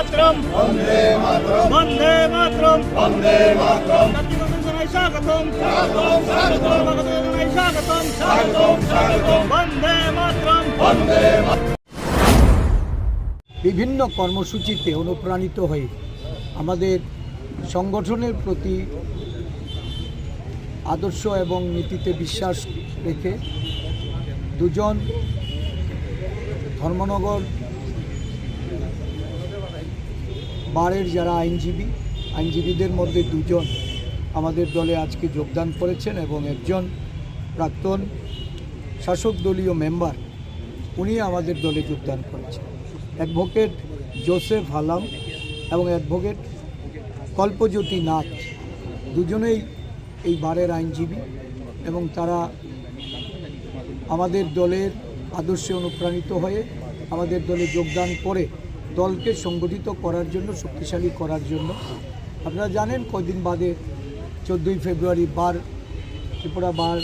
মাতরম। বন্দে মাতরম। বন্দে মাতরম। বন্দে মাতরম। স্বাগতম। স্বাগতম স্বাগতম। স্বাগতম। স্বাগতম স্বাগতম। বন্দে মাতরম। বন্দে বিভিন্ন কর্মসূচিতে অনুপ্রাণিত হয়ে আমাদের সংগঠনের প্রতি আদর্শ এবং নীতিতে বিশ্বাস রেখে দুজন ধর্মনগর বারের যারা আইনজীবী, আইনজীবীদের মধ্যে দুজন আমাদের দলে আজকে যোগদান করেছেন এবং একজন প্রাক্তন শাসক দলীয় মেম্বার, উনি আমাদের দলে যোগদান করেছেন। অ্যাডভোকেট জোসেফ হালাম এবং অ্যাডভোকেট কল্পজ্যোতি নাথ দুজনেই এই বারের আইনজীবী এবং তারা আমাদের দলের আদর্শে অনুপ্রাণিত হয়ে আমাদের দলে যোগদান করে দলকে সংগঠিত করার জন্য, শক্তিশালী করার জন্য। আপনারা জানেন কদিন বাদে চোদ্দোই ফেব্রুয়ারি বার, ত্রিপুরা বার,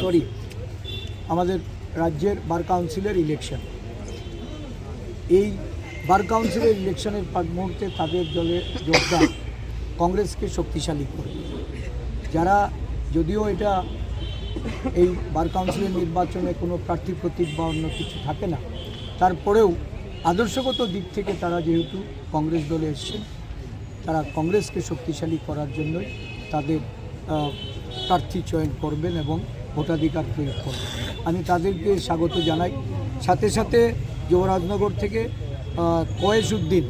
সরি, আমাদের রাজ্যের বার কাউন্সিলের ইলেকশন। এই বার কাউন্সিলের ইলেকশনের মুহূর্তে তাদের দলে যোগদান কংগ্রেসকে শক্তিশালী করে। যারা যদিও এটা এই বার কাউন্সিলের নির্বাচনে কোনো প্রার্থী প্রতীক বা অন্য কিছু থাকে না, তারপরেও আদর্শগত দিক থেকে তারা যেহেতু কংগ্রেস দলে এসছেন তারা কংগ্রেসকে শক্তিশালী করার জন্যই তাদের প্রার্থী চয়ন করবেন এবং ভোটাধিকার প্রয়োগ করবেন। আমি তাদেরকে স্বাগত জানাই। সাথে সাথে যুবরাজনগর থেকে আহ, কয়েস উদ্দিন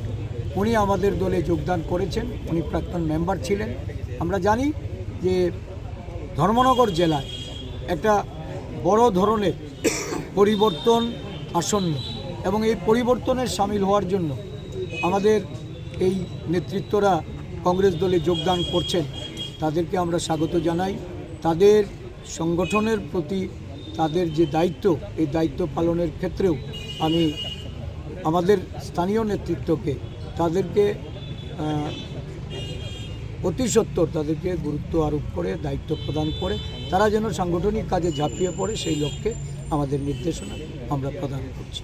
উনি আমাদের দলে যোগদান করেছেন। উনি প্রাক্তন মেম্বার ছিলেন। আমরা জানি যে ধর্মনগর জেলায় একটা বড় ধরনের পরিবর্তন আসন্ন। এবং এই পরিবর্তনের সামিল হওয়ার জন্য আমাদের এই নেতৃত্বরা কংগ্রেস দলে যোগদান করছেন। তাদেরকে আমরা স্বাগত জানাই। তাদের সংগঠনের প্রতি তাদের যে দায়িত্ব, এই দায়িত্ব পালনের ক্ষেত্রেও আমি আমাদের স্থানীয় নেতৃত্বকে তাদেরকে অতি সত্বর তাদেরকে গুরুত্ব আরোপ করে, দায়িত্ব প্রদান করে, তারা যেন সাংগঠনিক কাজে ঝাঁপিয়ে পড়ে সেই লক্ষ্যে আমাদের নির্দেশনা আমরা প্রদান করছি।